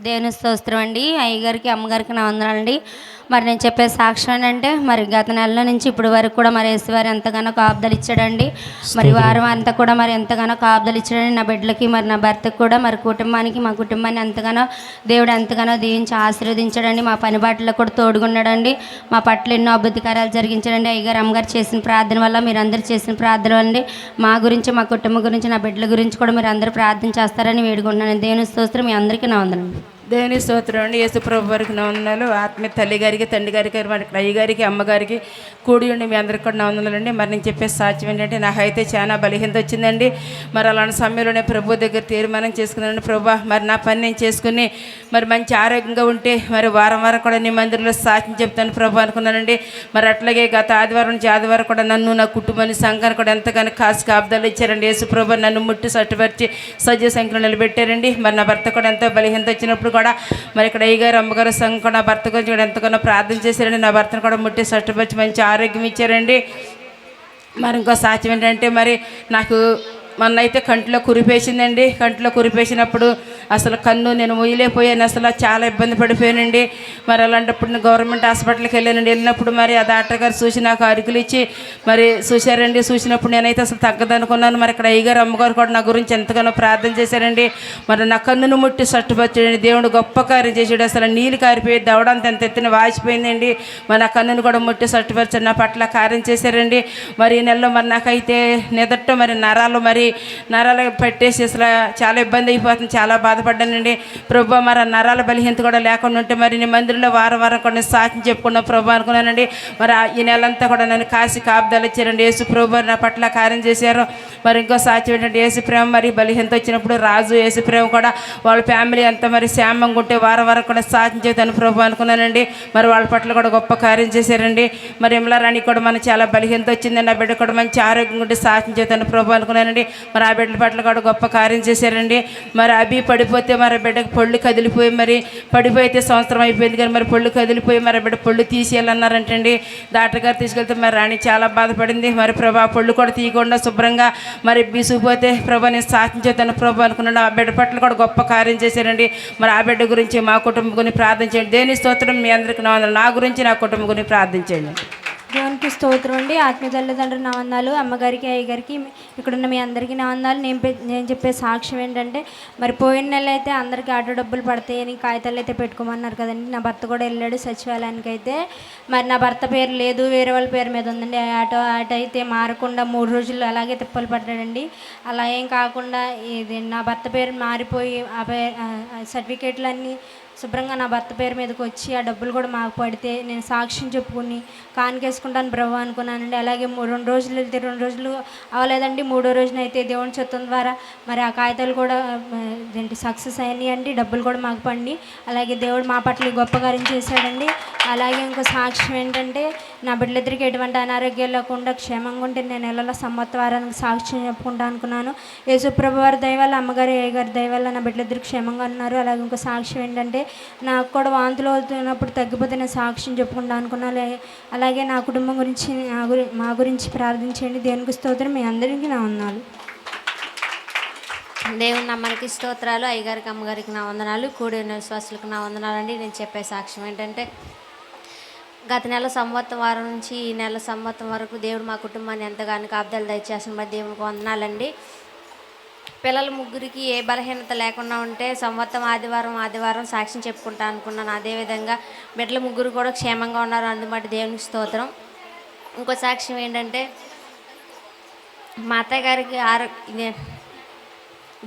దేవుని స్తోత్రం అండి. అయ్యగారికి అమ్మగారికి నా వందనాలండి. మరి నేను చెప్పే సాక్ష్యం ఏంటంటే మరి గత నెల నుంచి ఇప్పుడు వరకు కూడా మరి యేసువారు ఎంతగానో కాపుదలు ఇచ్చాడండి. మరి వారం అంతా కూడా మరి ఎంతగానో కాపుదలు ఇచ్చాడండి. నా బిడ్డలకి మరి నా భర్తకు కూడా మరి కుటుంబానికి మా కుటుంబాన్ని ఎంతగానో దేవుడు ఎంతగానో దీవించి ఆశీర్వదించాడండి. మా పని బాటలో కూడా తోడుగున్నాడండి. మా పట్ల ఎన్నో అభివృద్ధి కార్యాలు జరిగించాడండి అయ్యగారు అమ్మగారు చేసిన ప్రార్థన వల్ల మీరు అందరు చేసిన ప్రార్థన అండి. మా గురించి మా కుటుంబం గురించి నా బిడ్డల గురించి కూడా మీరు అందరూ ప్రార్థన చేస్తారని వేడుకుంటున్నాను. దేవుని స్తోత్రం మీ అందరికీ నా వందనండి దేవుని స్తోత్రం అండి. యేసుప్రభు వారికి నా ఆత్మీయ తల్లి గారికి తండ్రి గారికి మనకి అయ్య గారికి అమ్మగారికి కూడి ఉండి మీ అందరికి కూడా నా మరి నేను చెప్పే సాధ్యం ఏంటంటే నాకైతే చాలా బలహీనత వచ్చిందండి. మరి అలాంటి సమయంలోనే ప్రభు దగ్గర తీర్మానం చేసుకున్నాను ప్రభా మరి నా పని నేను చేసుకుని మరి మంచి ఆరోగ్యంగా ఉంటే మరి వారం వారం కూడా నీ మందిరంలో సాక్ష్యం చెప్తాను ప్రభు అనుకున్నానండి. మరి అట్లాగే గత ఆదివారం నుంచి ఆదివారం కూడా నన్ను నా కుటుంబాన్ని సంఘాన్ని కూడా ఎంతగానో కాసు కాపుదాలు ఇచ్చారండి. యేసుప్రభు నన్ను ముట్టి సట్టుపరిచి సజ్జ సంఖ్యలో నిలబెట్టారండి. మరి నా భర్త కూడా ఎంతో బలహీనత వచ్చినప్పుడు కూడా మరి ఇక్కడ అయ్యగారు అమ్మగారు సంఘం కూడా నా భర్త గురించి కూడా ఎంతగానో ప్రార్థన చేశారండి. నా భర్తను కూడా ముట్టి సట్టుపరిచి మంచి ఆరోగ్యం ఇచ్చారండి. మరి ఇంకో సాక్ష్యం ఏంటంటే మరి నాకు మొన్నైతే కంటిలో కంట్లో కురిపేసిందండి. కంట్లో కురిపేసినప్పుడు అసలు కన్ను నేను మొయ్యలేకపోయాను. అసలు చాలా ఇబ్బంది పడిపోయానండి. మరి అలాంటప్పుడు నేను గవర్నమెంట్ హాస్పిటల్కి వెళ్ళానండి. వెళ్ళినప్పుడు మరి ఆ డాక్టర్ గారు చూసి నాకు అరుకులు ఇచ్చి మరి చూశారండి. చూసినప్పుడు నేనైతే అసలు తగ్గదనుకున్నాను. మరి ఇక్కడ అయ్యగారు అమ్మగారు కూడా నా గురించి ఎంతగానో ప్రార్థన చేశారండి. మరి నా కన్నును ముట్టి సట్టుపచ్చాడండి. దేవుడు గొప్ప కార్యం చేసాడు అసలు నీళ్ళు కారిపోయి దవడంత ఎంత ఎత్తున వాచిపోయిందండి మరి నా కన్నును కూడా ముట్టి సట్టుపరిచాడు. నా పట్ల కార్యం చేశారండి. మరి ఈ నెలలో మరి నాకైతే నిదట్ట మరి నరాలు మరి నరాలు పెట్టేసి అసలు చాలా ఇబ్బంది అయిపోతుంది చాలా బాధపడ్డానండి. ప్రభు మరి నరాల బలహీనత కూడా లేకుండా ఉంటే మరి నీ మందిరంలో వారం వారం కూడా సాక్షి చెప్పుకున్న ప్రభు అనుకున్నానండి. మరి ఆ- ఈ నెలంతా కూడా నన్ను కాసి కాపుదాలు ఇచ్చారండి. యేసు ప్రభు నా పట్ల కార్యం చేశారు. మరి ఇంకో సాక్షి ఏంటంటే యేసు ప్రేమ మరి బలహీనత వచ్చినప్పుడు రాజు యేసు ప్రేమ కూడా వాళ్ళ ఫ్యామిలీ అంతా మరి శ్యామంగా ఉంటే వారం వారం కూడా సాక్ష్యం చేతాను ప్రభు అనుకున్నానండి. మరి వాళ్ళ పట్ల కూడా గొప్ప కార్యం చేశారండి. మరి ఇమ్లారాణి కూడా మనకు చాలా బలహీనత వచ్చింది నా బిడ్డ కూడా మంచి ఆరోగ్యం ఉంటే సాక్ష్యం చేతాను ప్రభు అనుకున్నానండి. మరి ఆ బిడ్డల పట్ల కూడా గొప్ప కార్యం చేశారండి. మరి అభి పడిపోతే మరి బిడ్డకు పళ్ళు కదిలిపోయి మరి పడిపోయితే సంవత్సరం అయిపోయింది కానీ మరి పళ్ళు కదిలిపోయి మరి బిడ్డ పళ్ళు తీసేయాలన్నారంటండి. డాక్టర్ గారు తీసుకెళ్తే మరి రాణి చాలా బాధపడింది. మరి ప్రభా ఆ పళ్ళు కూడా తీయకుండా శుభ్రంగా మరి బీసుకుపోతే ప్రభా నేను సాక్ష్యం ప్రభు అనుకున్నాను ఆ బిడ్డ పట్ల కూడా గొప్ప కార్యం చేశారండి. మరి ఆ బిడ్డ గురించి మా కుటుంబం గురించి ప్రార్థించండి దేని స్తోత్రం మీ అందరికీ నా నా గురించి నా కుటుంబం గురించి ప్రార్థించండి దేవునికి స్తోత్రం అండి. ఆత్మీయ తల్లిదండ్రుల నా అమ్మగారికి అయ్యగారికి ఇక్కడున్న మీ అందరికీ నా నేను పె- నేను చెప్పే సాక్ష్యం ఏంటంటే మరి పోయిన నెల అయితే అందరికీ ఆటో డబ్బులు పడతాయని కాగితాలు అయితే పెట్టుకోమన్నారు కదండి. నా భర్త కూడా వెళ్ళాడు సచివాలయానికి అయితే. మరి నా భర్త పేరు లేదు వేరే వాళ్ళ పేరు మీద ఉందండి. ఆటో ఆటో అయితే మారకుండా మూడు రోజులు అలాగే తిప్పలు పడ్డాడండి. అలా ఏం కాకుండా ఇది నా భర్త పేరు మారిపోయి ఆ పేరు సర్టిఫికేట్లు అన్నీ శుభ్రంగా నా భర్త పేరు మీదకి వచ్చి ఆ డబ్బులు కూడా మాకు పడితే నేను సాక్ష్యం చెప్పుకుని కానికేసుకుంటాను బ్రవ్వ అనుకున్నానండి. అలాగే రెండు రోజులు వెళ్తే రెండు రోజులు అవ్వలేదండి. మూడో రోజున అయితే దేవుని చిత్తం ద్వారా మరి ఆ కాగితాలు కూడా ఏంటి సక్సెస్ అయినాయి అండి డబ్బులు కూడా మాకు పండి అలాగే దేవుడు మా పట్ల గొప్ప కార్యం చేశాడండి. అలాగే ఇంకో సాక్ష్యం ఏంటంటే నా బిడ్డలిద్దరికి ఎటువంటి అనారోగ్యాలు లేకుండా క్షేమంగా ఉంటే నేను నెలల సంవత్సరానికి సాక్ష్యం చెప్పుకుంటా అనుకున్నాను. యేసుప్రభు వారి దయవల్ల అమ్మగారు ఏ గారి దయవల్ల నా బిడ్డలిద్దరు క్షేమంగా ఉన్నారు. అలాగే ఇంకో సాక్ష్యం ఏంటంటే నాకు కూడా వాంతులు అవుతున్నప్పుడు తగ్గిపోతే నేను సాక్ష్యం చెప్పుకుంటా అనుకున్నాను అలాగే- నా కుటుంబం గురించి నా గురి మా గురించి ప్రార్థించండి దేనికి స్తోత్రం. మీ అందరికీ నా వందనాలు. దేవుని నమ్మనికి స్తోత్రాలు. అయ్యగారికి అమ్మగారికి నా వందనాలు. కూడి ఉన్న విశ్వాసులకు నా వందనాలండి. నేను చెప్పే సాక్ష్యం ఏంటంటే గత నెల సంవత్సరం వారం నుంచి ఈ నెల సంవత్సరం వరకు దేవుడు మా కుటుంబాన్ని ఎంతగానో కాపుదలు దయచేసిన మరి దేవునికి వందనాలండి. పిల్లల ముగ్గురికి ఏ బలహీనత లేకుండా ఉంటే సంవత్సరం ఆదివారం ఆదివారం సాక్ష్యం చెప్పుకుంటా అనుకున్నాను. అదేవిధంగా బిడ్డల ముగ్గురు కూడా క్షేమంగా ఉన్నారు. అందుబాటు దేవునికి స్తోత్రం. ఇంకో సాక్ష్యం ఏంటంటే మా అత్తయ్య గారికి ఆరో ఇదే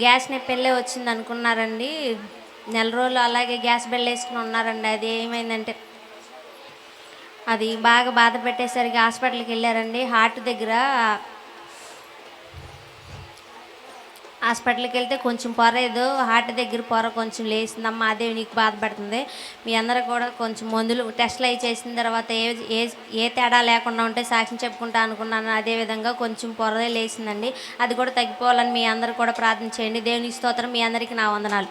గ్యాస్ నొప్పెళ్ళే వచ్చింది అనుకున్నారండి. నెల రోజులు అలాగే గ్యాస్ బిల్ వేసుకుని ఉన్నారండి. అది ఏమైందంటే అది బాగా బాధ పెట్టేసరికి హాస్పిటల్కి వెళ్ళారండి. హార్ట్ దగ్గర హాస్పిటల్కి వెళ్తే కొంచెం పొర ఏదో హార్ట్ దగ్గర పొర కొంచెం లేచిందమ్మా అదే నీకు బాధపడుతుంది మీ అందరూ కూడా కొంచెం మందులు టెస్ట్లు అవి చేసిన తర్వాత ఏ ఏ ఏ తేడా లేకుండా ఉంటే సాక్ష్యం చెప్పుకుంటా అనుకున్నాను. అదేవిధంగా కొంచెం పొర లేచిందండి. అది కూడా తగ్గిపోవాలని మీ అందరూ కూడా ప్రార్థన చేయండి. దేవుని స్తోత్రం. మీ అందరికీ నా వందనాలు.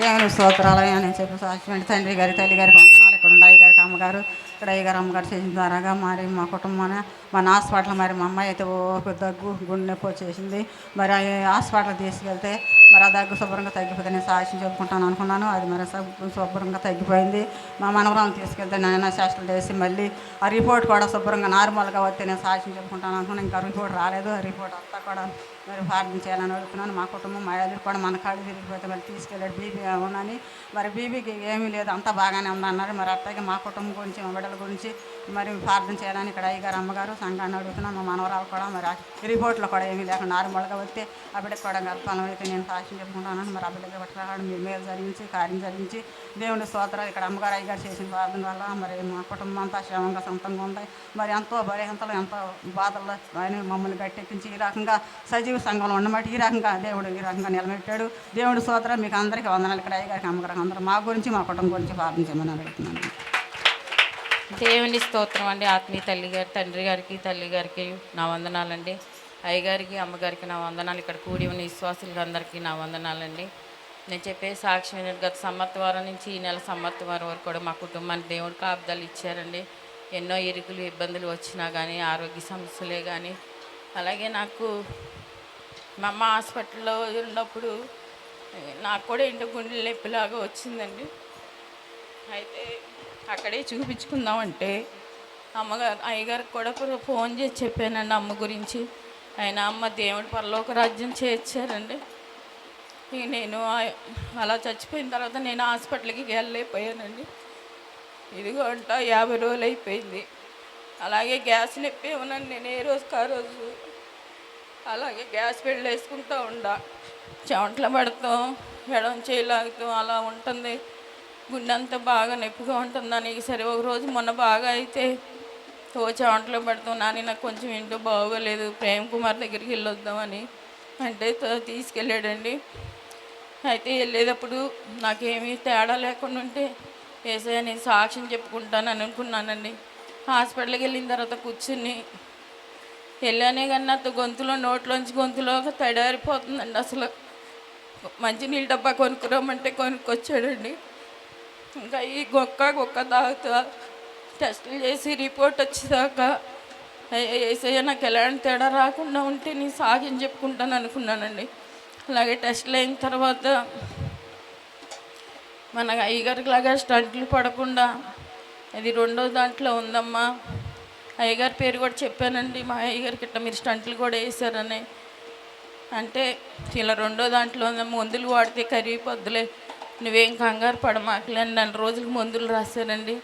దేవుని స్తోత్రాలయ అని చెప్పి సాక్షి తండ్రి గారి తల్లి గారికి వందనాలు. ఇక్కడ ఉండాయి గారికి అమ్మగారు ఇక్కడ అయ్యగారు అమ్మగారు చేసిన ద్వారాగా మరి మా కుటుంబాన్ని మన హాస్పిటల్ మరి మా అమ్మాయి అయితే ఓ దగ్గు గుండె నొప్పి వచ్చేసింది మరి ఆ హాస్పిటల్ తీసుకెళ్తే మరి ఆ దగ్గు శుభ్రంగా తగ్గిపోతే నేను సాక్ష్యం చెప్పుకుంటాను అనుకున్నాను. అది మరి శుభ్రంగా తగ్గిపోయింది. మా మనవరాలను తీసుకెళ్తే నాయన శాస్త్రం చేసి మళ్ళీ ఆ రిపోర్ట్ కూడా శుభ్రంగా నార్మల్గా వస్తే నేను సాక్ష్యం చెప్పుకుంటాను అనుకున్నాను. ఇంకా రిపోర్ట్ రాలేదు. ఆ రిపోర్ట్ అంతా కూడా మరి ప్రార్థన చేయాలని అడుగుతున్నాను మా కుటుంబం మా ఎదురు కూడా మన కాళ్ళు తిరిగిపోతే మరి తీసుకెళ్ళాడు బీబీ ఉన్నాని మరి బీబీకి ఏమీ లేదు. అంతా బాగానే ఉందన్నారు. మరి అట్లాగే మా కుటుంబం గురించి మా బిడ్డల గురించి మరి ప్రార్థన చేయాలని ఇక్కడ అయ్యగారు అమ్మగారు సంఘాన్ని అడుగుతున్నాను మా మనవరాలు కూడా మరి రిపోర్ట్లో కూడా ఏమీ లేకుండా నార్మల్గా వస్తే ఆ బిడ్డకు కూడా గర్భఫలం అయితే నేను సాక్ష్యం చెప్పుకుంటాను మరి ఆ బిడ్డకి పట్టుకురావడం మీ మేలు జరిగించి కార్యం జరిగించి దేవుని స్తోత్రాలు ఇక్కడ అమ్మగారు అయ్యగారు చేసిన ప్రార్థన వల్ల మరి మా కుటుంబం అంతా క్షేమంగా సొంతంగా ఉంది. మరి ఎంతో బలహీనతలు ఎంతో బాధల్లో ఆయన మమ్మల్ని గట్టెక్కించి ఈ రకంగా సజీవ సంఘంలో ఉండమాట. ఈ రకంగా దేవుడు ఈ రకంగా నిలబెట్టాడు. దేవుడి స్తోత్రం మీకు అందరికీ వందనాలు. ఇక్కడ అయ్యగారికి అమ్మగారికి అందరూ మా గురించి మా కుటుంబం గురించి ప్రార్థించమని అడుగుతున్నాను. దేవుని స్తోత్రం అండి. ఆత్మీయ తల్లి గారి తండ్రి గారికి తల్లి గారికి నా వందనాలండి. అయ్యగారికి అమ్మగారికి నా వందనాలు. ఇక్కడ కూడి ఉన్న విశ్వాసులకి అందరికీ నా వందనాలండి. నేను చెప్పే సాక్ష్యం ఏంటంటే గత సంవత్సరం నుంచి ఈ నెల సంవత్సరం వరకు కూడా మా కుటుంబానికి దేవుడు కాపుదలు ఇచ్చారండి. ఎన్నో ఇరుకులు ఇబ్బందులు వచ్చినా కానీ ఆరోగ్య సమస్యలే కానీ అలాగే నాకు మా అమ్మ హాస్పిటల్లో ఉన్నప్పుడు నాకు కూడా ఇంటి గుండె నొప్పిలాగా వచ్చిందండి. అయితే అక్కడే చూపించుకుందామంటే అమ్మగారు అయ్యగారికి కూడా ఫోన్ చేసి చెప్పానండి అమ్మ గురించి. ఆయన అమ్మ దేవుడి పరలోక రాజ్యం చేర్చారండి. నేను అలా చచ్చిపోయిన తర్వాత నేను హాస్పిటల్కి వెళ్ళలేకపోయానండి. ఇదిగో అంట యాభై రోజులు అయిపోయింది. అలాగే గ్యాస్ నొప్పి ఉన్నాను నేను ఏ రోజుకి ఆ రోజు అలాగే గ్యాస్ పెళ్ళి వేసుకుంటూ ఉండా. చెమట్లు పడతాం ఎడం చేయలాగుతాం అలా ఉంటుంది. గుండె అంతా బాగా నొప్పిగా ఉంటుందని సరే ఒక రోజు మొన్న బాగా అయితే ఓ చెమటలు పడతాం నాని నాకు కొంచెం ఇంట్లో బాగోలేదు ప్రేమ్ కుమార్ దగ్గరికి వెళ్ళొద్దామని. అంటే త- తీసుకెళ్ళాడండి. అయితే వెళ్ళేటప్పుడు నాకేమీ తేడా లేకుండా ఉంటే వేసే నేను సాక్ష్యం చెప్పుకుంటాను అని అనుకున్నానండి. హాస్పిటల్కి వెళ్ళిన తర్వాత కూర్చుని వెళ్ళానే కానీ నాతో గొంతులో నోట్లోంచి గొంతులో తడారిపోతుందండి అసలు. మంచినీళ్ళ డబ్బా కొనుక్కురామంటే కొనుక్కొచ్చాడండి. ఇంకా ఈ గొక్క గొక్క తాగుతా టెస్టులు చేసి రిపోర్ట్ వచ్చేదాక ఏసయ్య నాకు ఎలాంటి తేడా రాకుండా ఉంటే నేను సాగిని చెప్పుకుంటాను అనుకున్నానండి. అలాగే టెస్టులు అయిన తర్వాత మన అయ్యగారికి లాగా స్టంట్లు పడకుండా అది రెండో దాంట్లో ఉందమ్మా. అయ్యగారి పేరు కూడా చెప్పానండి మా అయ్యగారికి ఇట్లా మీరు స్టంట్లు కూడా వేసారని అంటే ఇలా రెండో దాంట్లో ఉందమ్మా మందులు వాడితే కరిగిపోద్దులే. నువ్వేం కంగారు పడమాకలే అని నెల రోజులు మందులు రాశారండి.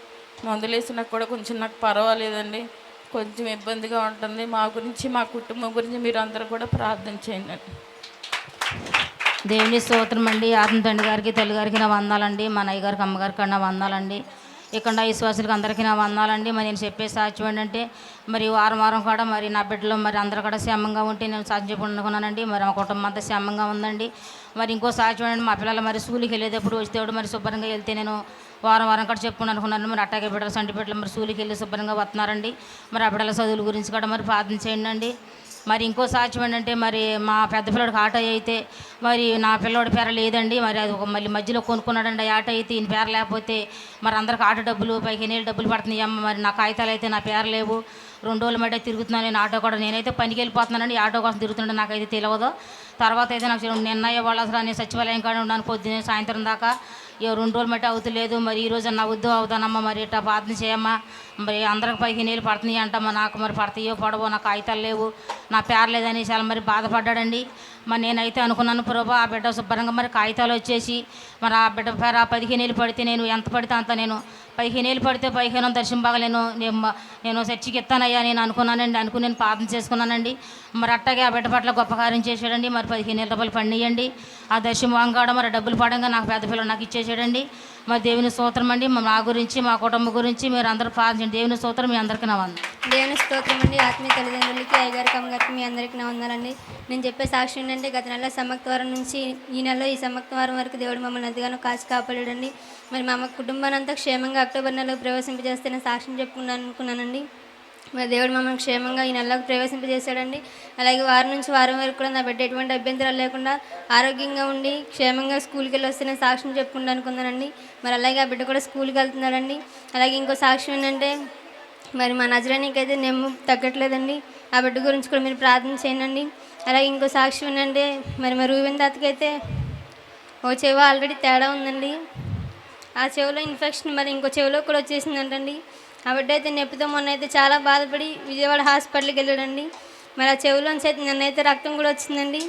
మందులు వేసినా కూడా కొంచెం నాకు పర్వాలేదండి. కొంచెం ఇబ్బందిగా ఉంటుంది. మా గురించి మా కుటుంబం గురించి మీరు అందరూ కూడా ప్రార్థన చేయండి. దేవుని స్తోత్రం అండి. ఆత్మ తండ్రి గారికి తల్లి గారికి నా వందాలండి. మా నయ్య గారికి అమ్మగారికి నా వందాలండి. ఇక్కడ విశ్వాసులకు అందరికీ నా వందాలండి మరి నేను చెప్పే సాక్ష్యం ఏంటంటే మరి వారం వారం కూడా మరి నా బిడ్డలు మరి అందరూ కూడా క్షేమంగా ఉంటే నేను సాధ్యం చెప్పుకున్నానండి మరి మా కుటుంబం అంతా క్షేమంగా ఉందండి. మరి ఇంకో సాక్ష్యం ఏంటంటే మా పిల్లలు మరి స్కూల్కి వెళ్ళేటప్పుడు వచ్చేవాడు మరి శుభ్రంగా వెళ్తే నేను వారం వారం కూడా చెప్పుకుని అనుకున్నాను. మరి అట్టాగే బిడ్డలు సంటి బిడ్డలు మరి స్కూల్కి వెళ్ళి శుభ్రంగా వస్తున్నారండి. మరి ఆ బిడ్డల చదువుల గురించి కూడా మరి ప్రార్థన చేయండి అండి. మరి ఇంకో సాక్ష్యం ఏంటంటే మరి మా పెద్ద పిల్లడికి ఆటో అయితే మరి నా పిల్లోడి పేర లేదండి. మరి అది ఒక మళ్ళీ మధ్యలో కొనుక్కున్నాడండి ఆటో అయితే ఈయన పేర లేకపోతే మరి అందరికి ఆటో డబ్బులు పైకి ఎన్ని డబ్బులు పడుతున్నాయి అమ్మ మరి నా కాగితాలు అయితే నా పేరు లేవు. రెండు రోజుల మధ్య తిరుగుతున్నాను నేను ఆటో కూడా. నేనైతే పనికి వెళ్ళిపోతున్నానండి ఆటో కోసం తిరుగుతుండే నాకైతే తెలియదు తర్వాత అయితే నాకు నిన్నయ్య వాళ్ళు అసలు నేను సచివాలయం కాడ ఉన్నాను పొద్దున్నే సాయంత్రం దాకా. ఇక రెండు రోజులు మట్టి అవుతలేదు మరి ఈ రోజు నా ఉద్యోగం అవుతానమ్మా మరి ఇట్లా ప్రార్థన చేయమ్మా. మరి అందరికి పైకి నీళ్ళు పడుతున్నాయి అంటమ్మా నాకు మరి పడతాయో పడవో నాకు కాగితాలు లేవు నా పేరు లేదని చాలా మరి బాధపడ్డాడండి. మరి నేనైతే అనుకున్నాను ప్రభా ఆ బిడ్డ శుభ్రంగా మరి కాగితాలు వచ్చేసి మరి ఆ బిడ్డ పేరు ఆ పదిహేను ఏళ్ళు పడితే నేను ఎంత పడితే అంత నేను పదిహేను ఏళ్ళు పడితే పదిహేను దర్శనం బాగలేను నేను నేను చర్చికి ఎత్తానయ్యా నేను అనుకున్నానండి అనుకుని నేను పాదం చేసుకున్నానండి. మరి అట్టగే ఆ బిడ్డ పట్ల గొప్ప కార్యం చేశాడండి. మరి పదిహేను ఏళ్ళ రూపాయలు పండియండి ఆ దర్శనం వాంగాడ మరి డబ్బులు పడంగా నాకు పెద్ద పిల్లలు నాకు ఇచ్చేసాడండి మా దేవుని స్తోత్రం అండి. మా గురించి మా కుటుంబం గురించి మీరు అందరూ ప్రార్థించండి. దేవుని స్తోత్రం మీ అందరికీ నా వందనాలు. దేవుని స్తోత్రం అండి. ఆత్మీయ తల్లిదండ్రులకి అయ్యగారికి అమ్మగారికి మీ అందరికీ నా వందనండి నేను చెప్పే సాక్షి ఏంటంటే గత నెల సమ్మక్తవారం నుంచి ఈ నెలలో ఈ సమ్మక్తవారం వరకు దేవుడు మమ్మల్ని ఎంతగానో కాచి కాపాడాడండి. మరి మా కుటుంబాన్ని అంతా క్షేమంగా అక్టోబర్ నెలలో ప్రవేశింపజేస్తే నేను సాక్ష్యం చెప్పుకున్నాను అనుకున్నానండి. దేవుడు మమ్మల్ని క్షేమంగా ఈ నెలలోకి ప్రవేశింపజేశాడండి. అలాగే వారం నుంచి వారం వరకు కూడా నా బిడ్డ ఎటువంటి అభ్యంతరాలు లేకుండా ఆరోగ్యంగా ఉండి క్షేమంగా స్కూల్కి వెళ్ళి వస్తే నేను సాక్ష్యం చెప్పుకుంటా అనుకున్నానండి మరి అలాగే ఆ బిడ్డ కూడా స్కూల్కి వెళ్తున్నాడండి. అలాగే ఇంకో సాక్ష్యం ఏంటంటే మరి మా నజరానికి అయితే నెమ్ము తగ్గట్లేదండి. ఆ బిడ్డ గురించి కూడా మీరు ప్రార్థన చేయండి. అలాగే ఇంకో సాక్ష్యం ఏంటంటే మరి మా రూవెన్ తాతకైతే ఓ చెవు ఆల్రెడీ తేడా ఉందండి. ఆ చెవిలో ఇన్ఫెక్షన్ మరి ఇంకో చెవిలో కూడా వచ్చేసిందంటండి. ఆ బిడ్డ అయితే నొప్పితో మొన్న అయితే చాలా బాధపడి విజయవాడ హాస్పిటల్కి వెళ్ళాడండి. మరి ఆ చెవిలోంచి అయితే నిన్నైతే రక్తం కూడా వచ్చిందండి.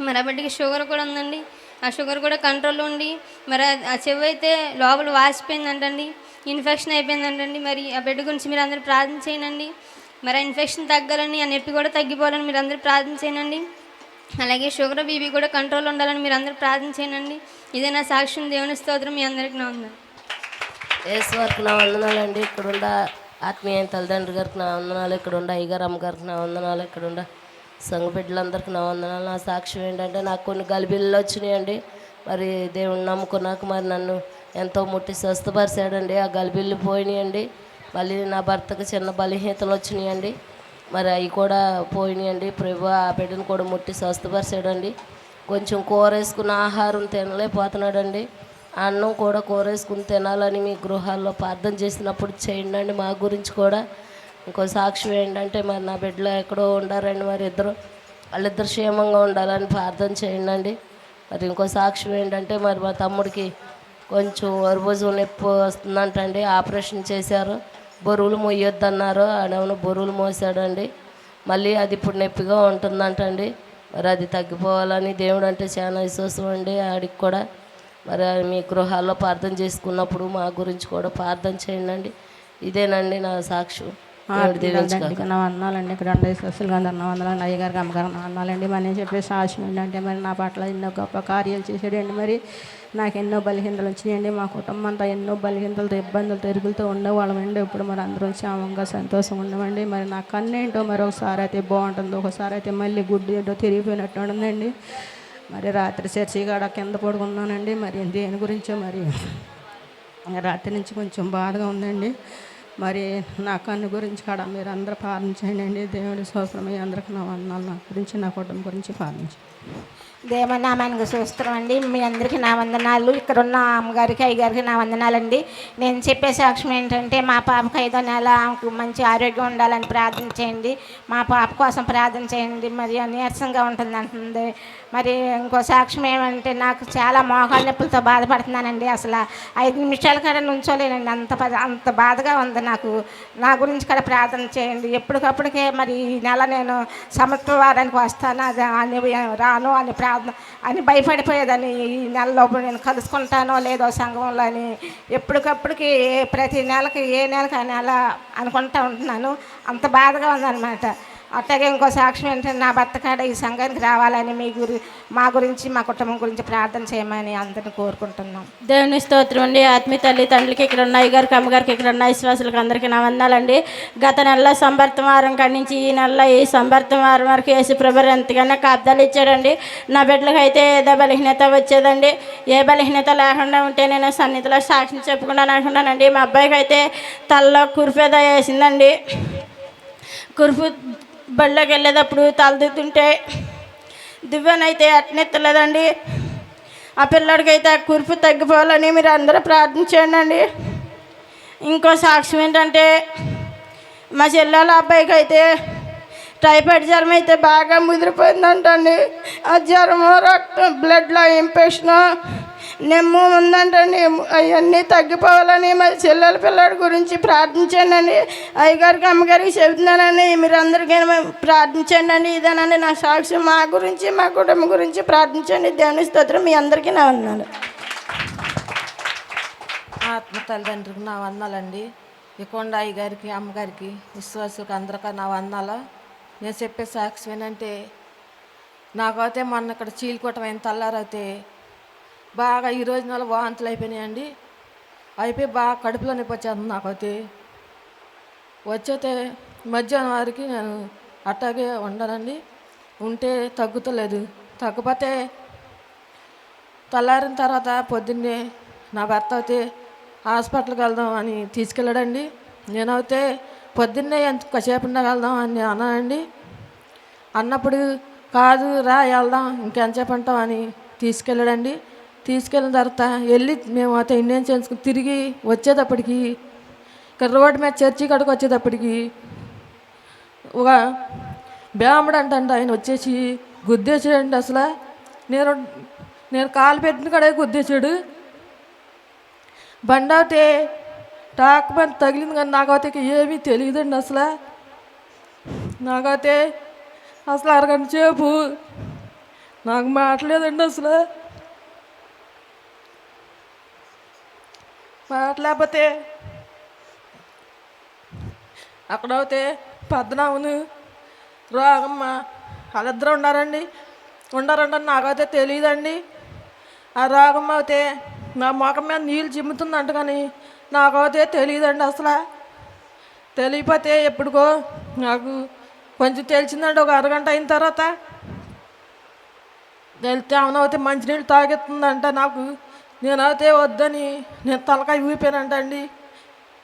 మరి ఆ బిడ్డకి షుగర్ కూడా ఉందండి. ఆ షుగర్ కూడా కంట్రోల్ ఉండి మరి ఆ- చెవి అయితే లోపల వాసిపోయిందంటండి. ఇన్ఫెక్షన్ అయిపోయిందంటండి. మరి ఆ బిడ్డ గురించి మీరు అందరూ ప్రార్థన చేయండి. మరి ఆ ఇన్ఫెక్షన్ తగ్గాలని ఆ నొప్పి కూడా తగ్గిపోవాలని మీరు అందరూ ప్రార్థన చేయండి. అలాగే షుగర్ బీబీ కూడా కంట్రోల్ ఉండాలని మీరు అందరూ ప్రార్థన చేయండి. ఇదే నా సాక్ష్యం దేవుని స్తోత్రం మీ అందరికీ నా ఉంది ఏసు వరకు నా వందనాలండి ఇక్కడుండ ఆత్మీయ తల్లిదండ్రి గారికి నా వందనాలు ఇక్కడుండ అయ్యగారు అమ్మగారికి నా వందనాలు ఇక్కడుండ సంఘ బిడ్డలందరికీ నా వందనాలు. నా సాక్ష్యం ఏంటంటే నాకు కొన్ని గలిబిళ్ళు వచ్చినాయండి. మరి దేవుని నమ్ముకున్నాక మరి నన్ను ఎంతో ముట్టి స్వస్థపరిచాడండి. ఆ గలిబిళ్ళు పోయినాయండి. మళ్ళీ నా భర్తకు చిన్న బలహీనతలు వచ్చినాయండి. మరి అవి కూడా పోయినాయండి. ప్రభు ఆ బిడ్డను కూడా ముట్టి స్వస్థపరిచాడండి. కొంచెం కూర వేసుకున్న ఆహారం తినలేకపోతున్నాడండి. అన్నం కూడా కూరేసుకుని తినాలని మీ గృహాల్లో ప్రార్థన చేసినప్పుడు చేయండి మా గురించి కూడా. ఇంకో సాక్ష్యం ఏంటంటే మరి నా బిడ్డలో ఎక్కడో ఉండారండి మరి ఇద్దరు వాళ్ళిద్దరు క్షేమంగా ఉండాలని ప్రార్థన చేయండి. మరి ఇంకో సాక్ష్యం ఏంటంటే మరి మా తమ్ముడికి కొంచెం వరభుజం నొప్పి వస్తుందంటండి ఆపరేషన్ చేశారు. బరువులు మొయ్యొద్దన్నారు. ఆడేమో బరువులు మోసాడండి. మళ్ళీ అది ఇప్పుడు నొప్పిగా ఉంటుందంటండి. మరి అది తగ్గిపోవాలని దేవుడు అంటే చాలా విశ్వాసం అండి ఆడికి కూడా. మరి మీ గృహాల్లో ప్రార్థన చేసుకున్నప్పుడు మా గురించి కూడా ప్రార్థన చేయండి. ఇదేనండి నా సాక్ష్యం. ఇక్కడ నా వందనాలండి. ఇక్కడ ఉండే స్వస్థలు గారు నా వందనాలు అయ్యగారికి అమ్మగారు నా వందనాలండి. మరి నేను చెప్పే సాక్ష్యం ఏంటంటే మరి నా పట్ల ఎన్నో గొప్ప కార్యాలు చేశాడండి. మరి నాకు ఎన్నో బలహీనతలు వచ్చినాయండి. మా కుటుంబం అంతా ఎన్నో బలహీనతలతో ఇబ్బందులతో ఎరుగులతో ఉండేవాళ్ళమండి ఇప్పుడు మరి అందరం క్షేమంగా సంతోషంగా ఉండమండి మరి నా కన్ను ఏంటో మరి ఒకసారి అయితే బాగుంటుంది. ఒకసారి అయితే మళ్ళీ గుడ్డు ఏంటో తిరిగిపోయినట్టు ఉంటుందండి. మరి రాత్రి చర్చిగాడ కింద పడుకున్నానండి మరి దేని గురించో మరి. రాత్రి నుంచి కొంచెం బాధగా ఉందండి. మరి నా కన్ను గురించి కాడ మీరు అందరూ ప్రార్థించండి దేవుడి సూత్రమై మీ నా వందనాలు. నా గురించి నా కుటుంబం గురించి ప్రార్థించండి దేవనామానికి సూస్త్రం అండి. మీ అందరికీ నా వందనాలు. ఇక్కడ ఉన్న అమ్మగారికి అయ్యగారికి నా వందనాలండి. నేను చెప్పే సాక్ష్యం ఏంటంటే మా పాపకి ఐదో నెల ఆమెకు మంచి ఆరోగ్యం ఉండాలని ప్రార్థన చేయండి. మా పాప కోసం ప్రార్థన చేయండి. మరి నీరసంగా ఉంటుంది అంటుంది మరి ఇంకో సాక్ష్యం ఏమంటే నాకు చాలా మోకాళ్ళ నొప్పులతో బాధపడుతున్నానండి. అసలు ఐదు నిమిషాల కాడ నుంచోలేనండి. అంత అంత బాధగా ఉంది నాకు. నా గురించి కూడా ప్రార్థన చేయండి. ఎప్పటికప్పటికే మరి ఈ నెల నేను సంవత్సరానికి వస్తాను. అది అని రాను అని ప్రార్థన అని భయపడిపోయేదని ఈ నెలలో నేను కలుసుకుంటానో లేదో సంఘంలో అని ఎప్పటికప్పటికి ప్రతి నెలకి ఏ నెలకి ఆ నెల అనుకుంటా ఉంటున్నాను. అంత బాధగా ఉందన్నమాట. అట్లాగే ఇంకో సాక్ష్యం ఏంటంటే నా భర్త కాడ ఈ సంఘానికి రావాలని మీ గురి మా గురించి మా కుటుంబం గురించి ప్రార్థన చేయమని అందరిని కోరుకుంటున్నాం. దేవుని స్తోత్రం అండి. ఆత్మీయ తల్లి తండ్రికి ఇక్కడ ఉన్న అయ్యగారికి అమ్మగారికి ఇక్కడ ఉన్న విశ్వాసులకు అందరికీ నా వందాలండి. గత నెల సంబర్తం వారం కాడి నుంచి ఈ నెల ఈ సంబర్తం వారం వరకు యేసు ప్రభర్ ఎంతగానో కాపుదాలు ఇచ్చాడండి. నా బిడ్డలకు అయితే ఏదో బలహీనత వచ్చేదండి. ఏ బలహీనత లేకుండా ఉంటే నేను సన్నిధిలో సాక్షి చెప్పుకున్నాను అనుకున్నానండి మా అబ్బాయికి అయితే తలలో కురిపేద వేసిందండి. కురుపు బళ్ళకి వెళ్ళేటప్పుడు తలదిద్దుంటే దివ్వనైతే అట్నెత్తలేదండి. ఆ పిల్లడికి అయితే ఆ కురుపు తగ్గిపోవాలని మీరు అందరూ ప్రార్థించండి ఇంకో సాక్ష్యం ఏంటంటే మా చెల్లెల అబ్బాయికి అయితే టైఫాయిడ్ జ్వరం అయితే బాగా ముదిరిపోయిందంటండి. ఆ జ్వరము రక్తం బ్లడ్లో ఇన్ఫెక్షన్ నెమ్ము ఉందంటండి. అవన్నీ తగ్గిపోవాలని మా చెల్లెల పిల్లడి గురించి ప్రార్థించండి అయ్యగారికి అమ్మగారికి చెబుతున్నానండి. మీరందరికీ ప్రార్థించండి అండి ఇదేనండి నా సాక్షి మా గురించి మా కుటుంబం గురించి ప్రార్థించండి. దేవుని స్తోత్రం మీ అందరికీ నా వందనాలు. ఆత్మ తల్లిదండ్రులకు నా వందాలండి. ఈ కొండ గారికి అమ్మగారికి విశ్వాసులకు అందరికీ నా వందాలు నేను చెప్పే సాక్ష్యం ఏంటంటే నాకైతే మొన్న ఇక్కడ చీలికోటం అయిన బాగా ఈ రోజు నెల వాంతులు అయిపోయినాయండి. అయిపోయి బాగా కడుపులో నొప్పి వచ్చేస్తుంది నాకైతే. వచ్చేతే మధ్యాహ్నం వారికి నేను అట్టాగే ఉండనండి. ఉంటే తగ్గుతలేదు. తగ్గిపోతే తెల్లారిన తర్వాత పొద్దున్నే నా భర్త అయితే హాస్పిటల్కి వెళ్దాం అని తీసుకెళ్ళాడండి. నేనైతే పొద్దున్నే ఎంత సేపున్నా వెళ్దాం అని నేను అన్నానండి. అన్నప్పుడు కాదు రా వెళ్దాం ఇంకెంతసేపు అంటాం అని తీసుకెళ్ళాడండి. తీసుకెళ్ళిన తర్వాత వెళ్ళి మేము అత ఇండియన్ చేసుకుని తిరిగి వచ్చేటప్పటికి ఇక్కడ రోడ్డు మీద చర్చి కాడికి వచ్చేటప్పటికి ఒక బ్రాహ్మడు అంటే ఆయన వచ్చేసి గుద్దేసాడండి అసలు? నేను నేను కాలు పెట్టిన కడే గుద్దేశాడు. బండి అయితే టాక్ బండి తగిలింది కానీ నాకైతే ఏమీ తెలియదండి అసలు. నాకైతే అసలు అరగంట సేపు నాకు మాట్లాడలేదండి అసలు. లేకపోతే అక్కడైతే పద్మనాభను రాగమ్మ వాళ్ళిద్దరు ఉన్నారండి. ఉండారండి నాకైతే తెలియదండి. ఆ రాగమ్మ అయితే నా మొఖం మీద నీళ్ళు చిమ్ముతుందంట కానీ నాకైతే తెలియదండి అసలు. తెలియకపోతే ఎప్పుడుకో నాకు కొంచెం తెలిసిందండి ఒక అరగంట అయిన తర్వాత వెళ్తే అవునవుతే మంచినీళ్ళు తాగెత్తుందంట నాకు. నేనైతే వద్దని నేను తలకాయ ఊపానంట అండి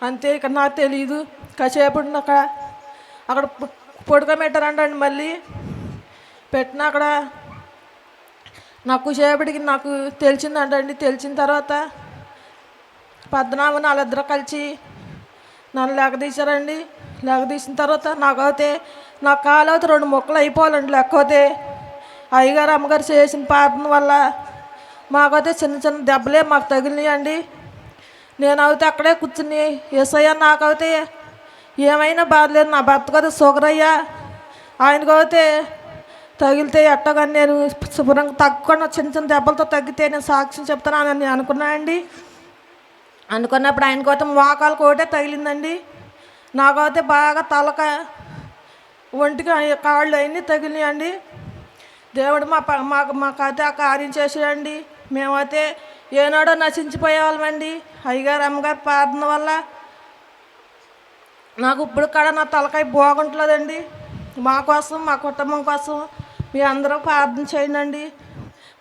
అంతే ఇక నాకు తెలియదు కాసేపు అక్కడ అక్కడ పొడుకబెట్టారంటండి మళ్ళీ. పెట్టిన అక్కడ నాకు సేపటికి నాకు తెలిసిందంటండి. తెలిసిన తర్వాత పద్నాలుగు వాళ్ళిద్దరు కలిసి నన్ను లెక్కదీశారండి లెక్కదీసిన తర్వాత నాకైతే నా కాలు అయితే రెండు ముక్కలు అయిపోవాలండి. లేకపోతే అయ్యగారు అమ్మగారు చేసిన ప్రార్థన వల్ల మాకైతే చిన్న చిన్న దెబ్బలే మాకు తగిలినాయండి. నేనైతే అక్కడే కూర్చుని ఎస్ఐ నాకైతే ఏమైనా బాధలేదు నా భర్తకైతే షుగర్ అయ్యా. ఆయనకైతే తగిలితే ఎట్టగా నేను శుభ్రంగా తగ్గకుండా చిన్న చిన్న దెబ్బలతో తగ్గితే నేను సాక్ష్యం చెప్తానని నేను అండి అనుకున్నప్పుడు ఆయనకైతే మోకాలు కోటే తగిలిందండి. నాకైతే బాగా తలక ఒంటికి కాళ్ళు అన్నీ తగిలినాయండి. దేవుడు మా ప- మాకు మాకైతే ఆ కార్యం చేసేయండి మేమైతే ఏనాడో నశించిపోయే వాళ్ళమండి అయ్యగారు అమ్మగారు ప్రార్థన వల్ల నాకు ఇప్పుడు కూడా నా తలకాయ బాగుంటలేదండి. మా కోసం మా కుటుంబం కోసం మీ అందరూ ప్రార్థన చేయండి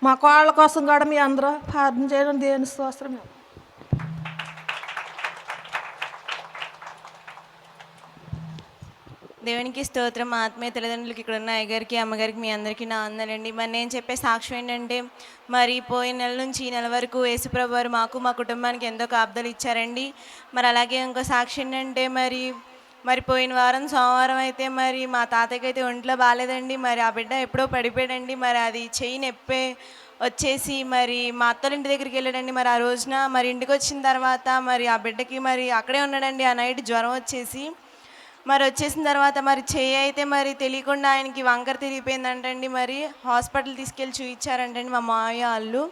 మా కోళ్ళ కోసం కూడా మీ అందరూ ప్రార్థన చేయడం. దేని స్తోత్రం. దేవునికి స్తోత్రం మా ఆత్మీయ తల్లిదండ్రులకి ఇక్కడ ఉన్న అయ్యగారికి అమ్మగారికి మీ అందరికీ నా అందనండి మరి నేను చెప్పే సాక్ష్యం ఏంటంటే మరి పోయిన నెల నుంచి ఈ నెల వరకు యేసుప్రభు వారు మాకు మా కుటుంబానికి ఎంతో కాపుదలు ఇచ్చారండి. మరి అలాగే ఇంకో సాక్ష్యం ఏంటంటే మరి మరి పోయిన వారం సోమవారం అయితే మరి మా తాతయ్యకి అయితే ఒంట్లో బాగాలేదండి. మరి ఆ బిడ్డ ఎప్పుడో పడిపోయాడండి. మరి అది చెయ్యి నొప్పే వచ్చేసి మరి మా అత్తల ఇంటి దగ్గరికి వెళ్ళాడండి మరి ఆ రోజున. మరి ఇంటికి వచ్చిన తర్వాత మరి ఆ బిడ్డకి మరి అక్కడే ఉన్నాడండి. ఆ నైట్ జ్వరం వచ్చేసి మరి వచ్చేసిన తర్వాత మరి చేయి అయితే మరి తెలియకుండా ఆయనకి వంకర తిరిగిపోయిందంటండి. మరి హాస్పిటల్ తీసుకెళ్ళి చూపించారంటండి మా మావయ్య వాళ్ళు.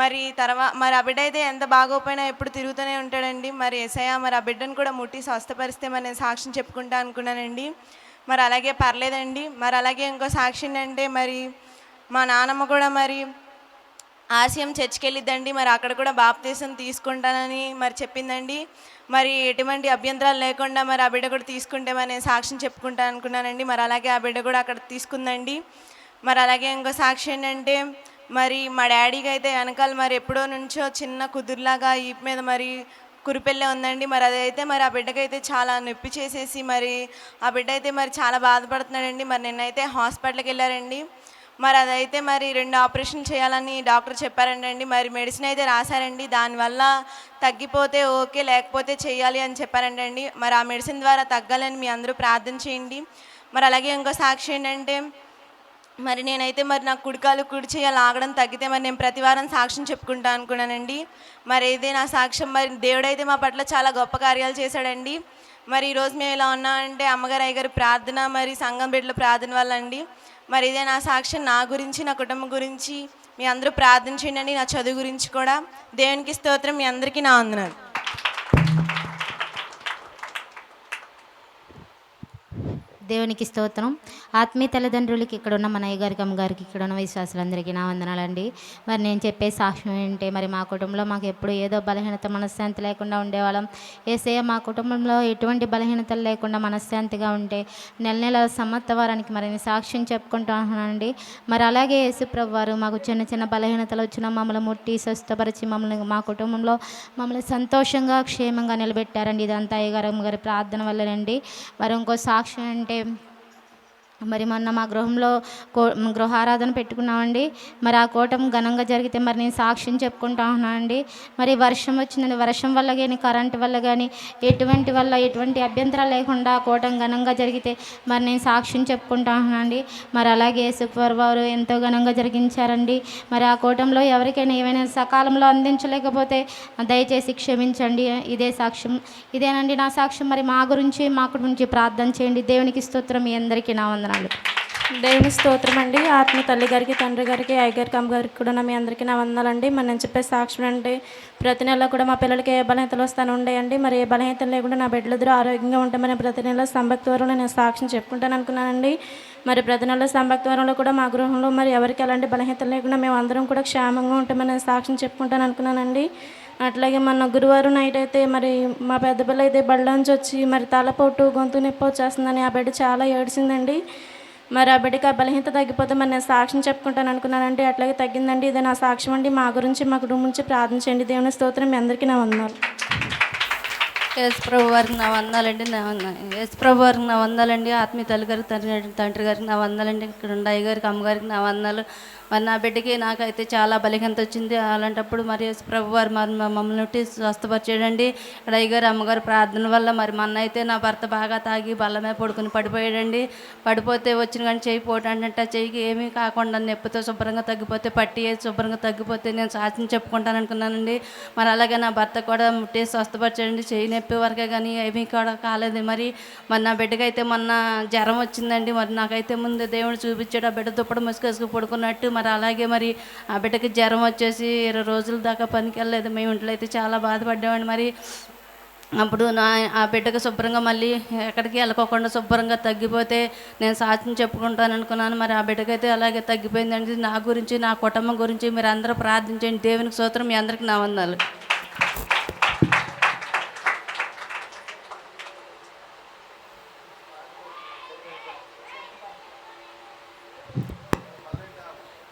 మరి తర్వాత మరి ఆ బిడ్డ అయితే ఎంత బాగోపోయినా ఎప్పుడు తిరుగుతూనే ఉంటాడండి. మరి ఎసయ మరి ఆ బిడ్డను కూడా ముట్టి స్వస్థపరిస్తే మరి నేను సాక్ష్యం చెప్పుకుంటా అనుకున్నానండి. మరి అలాగే పర్లేదండి. మరి అలాగే ఇంకో సాక్ష్యం అంటే మరి మా నాన్నమ్మ కూడా మరి ఆశయం చర్చికి వెళ్ళిద్దండి మరి అక్కడ కూడా బాప్తీసం తీసుకుంటానని మరి చెప్పిందండి. మరి ఎటువంటి అభ్యంతరాలు లేకుండా మరి ఆ బిడ్డ కూడా తీసుకుంటే మరి నేను సాక్ష్యం చెప్పుకుంటాను అనుకున్నానండి. మరి అలాగే ఆ బిడ్డ కూడా అక్కడ తీసుకుందండి. మరి అలాగే ఇంకో సాక్షి ఏంటంటే మరి మా డాడీకి అయితే వెనకాల మరి ఎప్పుడో నుంచో చిన్న కుదురులాగా ఈ మీద మరి కురిపెళ్ళే ఉందండి. మరి అదైతే మరి ఆ బిడ్డకైతే చాలా నొప్పి చేసేసి మరి ఆ బిడ్డ అయితే మరి చాలా బాధపడుతున్నాడండి. మరి నిన్నైతే హాస్పిటల్కి వెళ్ళారండి. మరి అదైతే మరి రెండు ఆపరేషన్ చేయాలని డాక్టర్ చెప్పారండి మరి మెడిసిన్ అయితే రాశారండి. దానివల్ల తగ్గిపోతే ఓకే లేకపోతే చేయాలి అని చెప్పారంటండి. మరి ఆ మెడిసిన్ ద్వారా తగ్గాలని మీ అందరూ ప్రార్థన చేయండి. మరి అలాగే ఇంకో సాక్షి ఏంటంటే మరి నేనైతే మరి నాకు కుడికాలు కుడి చేయాలి ఆగడం తగ్గితే మరి నేను ప్రతివారం సాక్ష్యం చెప్పుకుంటా అనుకున్నానండి. మరి ఇదే నా సాక్ష్యం. మరి దేవుడైతే మా పట్ల చాలా గొప్ప కార్యాలు చేశాడండి. మరి ఈరోజు మేము ఇలా ఉన్నామంటే అమ్మగారు అయ్యగారు ప్రార్థన మరి సంఘం బిడ్డల ప్రార్థన వల్ల అండి. మరి ఇదే నా సాక్ష్యం నా గురించి నా కుటుంబం గురించి. మీ అందరూ ప్రార్థన చేయండి నా చదువు గురించి కూడా. దేవునికి స్తోత్రం మీ అందరికీ నా వందనాలు. దేవునికి స్తోత్రం. ఆత్మీయ తల్లిదండ్రులకి ఇక్కడ ఉన్న మన అయ్యగారికి అమ్మగారికి ఇక్కడ ఉన్న విశ్వాసులందరికీ నా వందనాలండి. మరి నేను చెప్పే సాక్ష్యం ఏంటంటే మరి మా కుటుంబంలో మాకు ఎప్పుడు ఏదో బలహీనత మనశ్శాంతి లేకుండా ఉండేవాళ్ళం. ఏసయ్య మా కుటుంబంలో ఎటువంటి బలహీనతలు లేకుండా మనశ్శాంతిగా ఉంటే నెల నెల సమర్థవారానికి మరి నేను సాక్ష్యం చెప్పుకుంటానండి. మరి అలాగే యేసుప్రభు వారు మాకు చిన్న చిన్న బలహీనతలు వచ్చిన మమ్మల్ని ముట్టి స్వస్థపరిచి మమ్మల్ని మా కుటుంబంలో మమ్మల్ని సంతోషంగా క్షేమంగా నిలబెట్టారండి. ఇదంతా అయ్యగారు గారి ప్రార్థన వల్లనండి. మరి ఇంకో సాక్ష్యం అంటే time మరి మొన్న మా గృహంలో కో గృహారాధన పెట్టుకున్నామండి. మరి ఆ కూటం ఘనంగా జరిగితే మరి నేను సాక్ష్యం చెప్పుకుంటా ఉన్నానండి. మరి వర్షం వచ్చిందండి. వర్షం వల్ల కానీ కరెంటు వల్ల కానీ ఎటువంటి వల్ల ఎటువంటి అభ్యంతరాలు లేకుండా ఆ కూటం ఘనంగా జరిగితే మరి నేను సాక్ష్యం చెప్పుకుంటా ఉన్నానండి. మరి అలాగే సూపర్ వారు ఎంతో ఘనంగా జరిగించారండి. మరి ఆ కూటంలో ఎవరికైనా ఏమైనా సకాలంలో అందించలేకపోతే దయచేసి క్షమించండి. ఇదే సాక్ష్యం. ఇదేనండి నా సాక్ష్యం. మరి మా గురించి మా గురించి ప్రార్థన చేయండి. దేవునికి స్తోత్రం. మీ అందరికీ నా వందనాలు. దేవుని స్తోత్రం అండి ఆత్మ తల్లి గారికి తండ్రి గారికి అయ్యగారికి అమ్మగారికి కూడా నా మీ అందరికీ నా వందనాలండి. మరి నేను చెప్పే సాక్ష్యం అండి ప్రతి నెల కూడా మా పిల్లలకి ఏ బలహీనతలు వస్తాను ఉండేయండి. మరి ఏ బలహీనతలు లేకుండా నా బిడ్డలిద్దరూ ఆరోగ్యంగా ఉంటామని ప్రతి నెల సంభక్తివరంలో నేను సాక్ష్యం చెప్పుకుంటాను అనుకున్నానండి. మరి ప్రతి నెల సంభక్తివరంలో కూడా మా గృహంలో మరి ఎవరికి ఎలాంటి బలహీనతలు లేకుండా మేము అందరం కూడా క్షేమంగా ఉంటామని సాక్ష్యం చెప్పుకుంటాను అనుకున్నానండి. అట్లాగే మొన్న గురువారం నైట్ అయితే మరి మా పెద్ద పిల్ల అయితే బళ్ళలోంచి వచ్చి మరి తలపోటు గొంతు నొప్పి వచ్చేస్తుందని ఆ బిడ్డ చాలా ఏడ్చిందండి. మరి ఆ బిడ్డకి ఆ బలహీనత తగ్గిపోతే మరి నేను సాక్ష్యం చెప్పుకుంటాను అనుకున్నానండి. అట్లాగే తగ్గిందండి. ఇది నా సాక్ష్యం అండి. మా గురించి మా కుటుంబం నుంచి ప్రార్థించండి దేవుని స్తోత్రం. మీ అందరికీ నా వందనాలు. యేసుప్రభు వారికి నా వందాలండి నా వంద వారికి నా వందాలండి ఆత్మీయ తల్లి గారికి తండ్రి తండ్రి గారికి నా వందాలండి ఇక్కడ ఉండాయి అయ్యగారికి అమ్మగారికి నా వందాలు మరి నా బిడ్డకి నాకైతే చాలా బలిహంత వచ్చింది అలాంటప్పుడు మరి ప్రభు వారు మరి మమ్మల్ని ఉట్టి అయ్యగారు అమ్మగారు ప్రార్థన వల్ల మరి మొన్న అయితే నా భర్త బాగా తాగి బల్లమే పడుకుని పడిపోయాడండి. పడిపోతే వచ్చిన కానీ చేయి పోటాడంటే. చేయికి ఏమీ కాకుండా నొప్పితో శుభ్రంగా తగ్గిపోతే పట్టి శుభ్రంగా తగ్గిపోతే నేను సాక్ష్యం చెప్పుకుంటాను అనుకున్నానండి. మరి అలాగే నా భర్త కూడా ముట్టి స్వస్థపరచండి చేయి నొప్పి వరకే కానీ ఏమీ కూడా కాలేదు. మరి మరి నా బిడ్డకి అయితే మొన్న జ్వరం వచ్చిందండి. మరి నాకైతే ముందు దేవుడు చూపించాడు. ఆ బిడ్డ దుప్పటి ముసుకేసుకు పడుకున్నట్టు. మరి అలాగే మరి ఆ బిడ్డకి జ్వరం వచ్చేసి ఇరవై రోజుల దాకా పనికి వెళ్ళలేదు మేము ఇంట్లో అయితే చాలా బాధపడ్డామండి. మరి అప్పుడు నా ఆ బిడ్డకు శుభ్రంగా మళ్ళీ ఎక్కడికి వెళ్ళకోకుండా శుభ్రంగా తగ్గిపోతే నేను సాక్ష్యం చెప్పుకుంటాను అనుకున్నాను. మరి ఆ బిడ్డకైతే అలాగే తగ్గిపోయిందండి. నా గురించి నా కుటుంబం గురించి మీరు అందరూ ప్రార్థించండి. దేవునికి సూత్రం మీ అందరికి నా వందాలు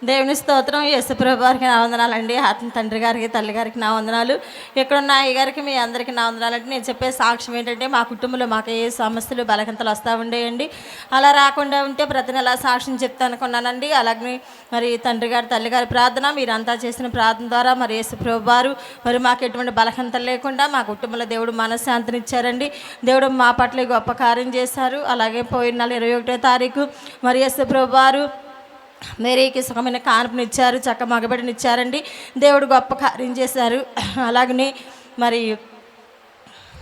దేవుని స్తోత్రం యేసుప్రభు గారికి నా వందనాలండి. ఆత్మ తండ్రి గారికి తల్లి గారికి నా వందనాలు. ఇక్కడున్న అయ్యగారికి మీ అందరికీ నా వందనాలంటే నేను చెప్పే సాక్ష్యం ఏంటంటే మా కుటుంబంలో మాకు ఏ సమస్యలు బలహీనతలు వస్తూ ఉండేయండి. అలా రాకుండా ఉంటే ప్రతి నెల సాక్ష్యం చెప్తాను అనుకున్నానండి. అలాగే మరి తండ్రి గారు తల్లి గారి ప్రార్థన మీరంతా చేసిన ప్రార్థన ద్వారా మరి యేసుప్రభు వారు మరి మాకు ఎటువంటి బలహీనతలు లేకుండా మా కుటుంబంలో దేవుడు మనశ్శాంతిని ఇచ్చారండి. దేవుడు మా పట్ల గొప్ప కార్యం చేశారు. అలాగే పోయిన నెల ఇరవై ఒకటో తారీఖు మరి యేసుప్రభు వారు మేరీకి సుఖమైన కానుపునిచ్చారు చక్క మగబిడ్డనిచ్చారండి దేవుడు గొప్ప కార్యం చేశారు. అలాగనే మరి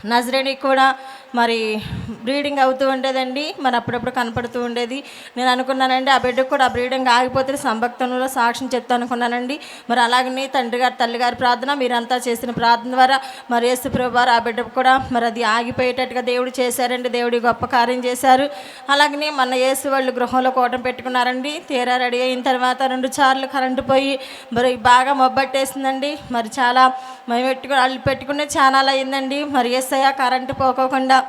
నజరేణి కూడా మరి బ్రీడింగ్ అవుతూ ఉండేదండి. మరి అప్పుడప్పుడు కనపడుతూ ఉండేది. నేను అనుకున్నానండి ఆ బిడ్డకు కూడా ఆ బ్రీడింగ్ ఆగిపోతే సంభక్తంలో సాక్ష్యం చెప్తాను అనుకున్నానండి. మరి అలాగనే తండ్రి గారు తల్లి గారి ప్రార్థన మీరంతా చేసిన ప్రార్థన ద్వారా మరి ఏసు ప్రభువారు ఆ బిడ్డకు కూడా మరి అది ఆగిపోయేటట్టుగా దేవుడు చేశారండి. దేవుడి గొప్ప కార్యం చేశారు. అలాగనే మన యేసు వాళ్ళు గృహంలో కోటం పెట్టుకున్నారండి. తీరా రెడీ అయిన తర్వాత రెండు సార్లు కరెంటు పోయి మరి బాగా మొబ్బట్టేసిందండి. మరి చాలా మేము పెట్టుకుని వాళ్ళు పెట్టుకునే ఛానల్ అయిందండి మరి ఏసయ్య కరెంటు పోకోకుండా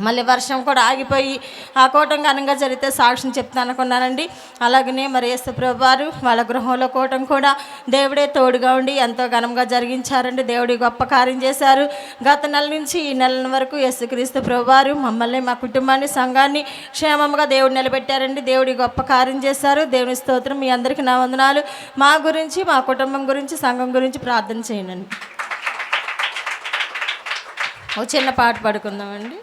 మళ్ళీ వర్షం కూడా ఆగిపోయి ఆ కూటం ఘనంగా జరిగితే సాక్ష్యం చెప్తాను అనుకున్నానండి. అలాగనే మరి యేసుప్రభు వారు వాళ్ళ గృహంలో కూటం కూడా దేవుడే తోడుగా ఉండి ఎంతో ఘనంగా జరిగించారండి. దేవుడి గొప్ప కార్యం చేశారు. గత నెల నుంచి ఈ నెల వరకు యేసుక్రీస్తు ప్రభు వారు మమ్మల్ని మా కుటుంబాన్ని సంఘాన్ని క్షేమంగా దేవుడు నిలబెట్టారండి. దేవుడి గొప్ప కార్యం చేశారు. దేవుని స్తోత్రం మీ అందరికీ నా వందనాలు. మా గురించి మా కుటుంబం గురించి సంఘం గురించి ప్రార్థన చేయండి. ఓ చిన్న పాట పాడుకుందామండి.